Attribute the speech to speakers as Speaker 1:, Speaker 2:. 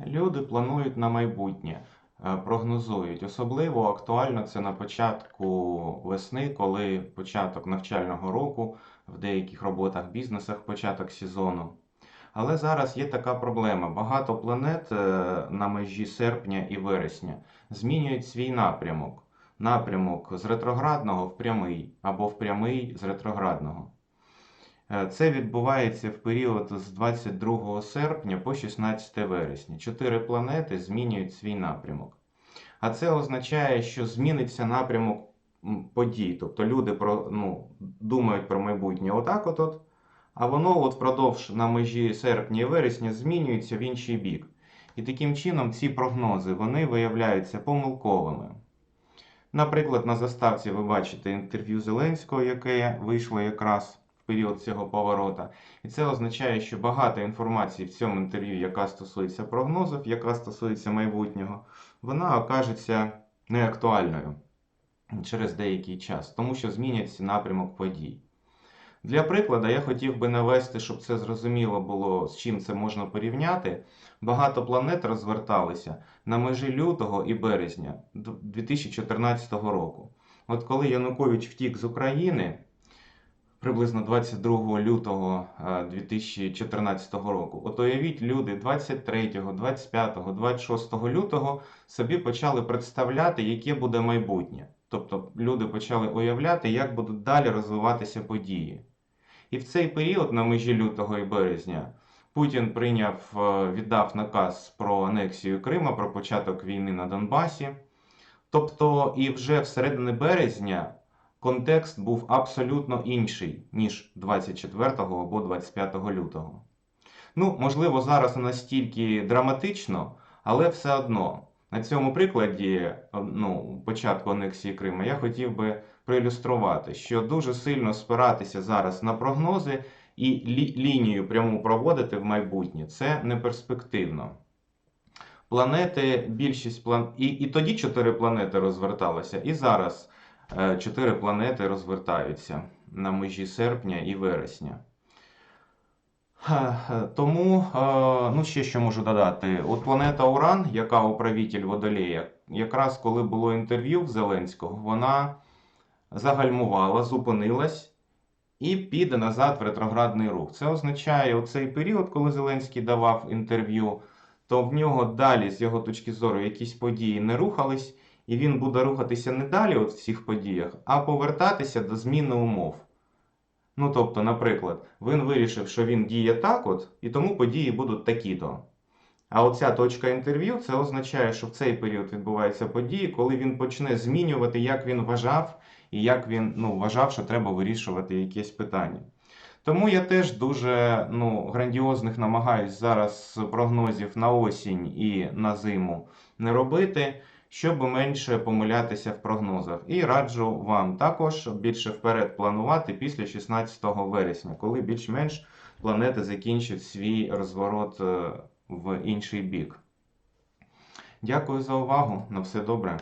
Speaker 1: Люди планують на майбутнє, е, прогнозують. Особливо актуально це на початку весни, коли початок навчального року, в деяких роботах, бізнесах початок сезону. Але зараз є така проблема. Багато планет е, на межі серпня і вересня змінюють свій напрямок. Напрямок з ретроградного в прямий або в прямий з ретроградного. Е, Це відбувається в період з 22 серпня по 16 вересня. Чотири планети змінюють свій напрямок. А це означає, що зміниться напрямок подій. Тобто люди про, ну, думають про майбутнє отак от, от, а воно от впродовж на межі серпня і вересня змінюється в інший бік. І таким чином ці прогнози вони виявляються помилковими. Наприклад, на заставці ви бачите інтерв'ю Зеленського, яке вийшло якраз період цього поворота. І це означає, що багато інформації в цьому інтерв'ю, яка стосується прогнозів, яка стосується майбутнього, вона окажеться неактуальною через деякий час, тому що зміняться напрямок подій. Для прикладу, я хотів би навести, щоб це зрозуміло було, з чим це можна порівняти. Багато планет розверталися на межі лютого і березня 2014 року. От коли Янукович втік з України, приблизно 22 лютого е, 2014 року, от уявіть, люди 23, 25, 26 лютого собі почали представляти, яке буде майбутнє. Тобто люди почали уявляти, як будуть далі розвиватися події. І в цей період, на межі лютого і березня, Путін прийняв, е, віддав наказ про анексію Крима, про початок війни на Донбасі. Тобто, і вже всередині березня контекст був абсолютно інший, ніж 24 або 25 лютого. Ну, можливо, зараз не настільки драматично, але все одно. На цьому прикладі е, ну, початку анексії Криму я хотів би проілюструвати, що дуже сильно спиратися зараз на прогнози і лі- лінію пряму проводити в майбутнє це не перспективно. Планети, більшість план... і, і тоді чотири планети розверталися, і зараз чотири планети розвертаються на межі серпня і вересня. Е, Тому, е, ну ще що можу додати. От планета Уран, яка управитель Водолея, якраз коли було інтерв'ю в Зеленського, вона загальмувала, зупинилась і піде назад в ретроградний рух. Це означає оцей період, коли Зеленський давав інтерв'ю, то в нього далі, з його точки зору, якісь події не рухались, і він буде рухатися не далі от в цих подіях, а повертатися до зміни умов. Ну, тобто, наприклад, він вирішив, що він діє так от, і тому події будуть такі-то. А оця точка інтерв'ю це означає, що в цей період відбуваються події, коли він почне змінювати, як він вважав, і як він ну, вважав, що треба вирішувати якесь питання. Тому я теж дуже ну, грандіозних намагаюсь зараз прогнозів на осінь і на зиму не робити, щоб менше помилятися в прогнозах. І раджу вам також більше вперед планувати після 16 вересня, коли більш-менш планети закінчать свій розворот е, в інший бік. Дякую за увагу. На все добре.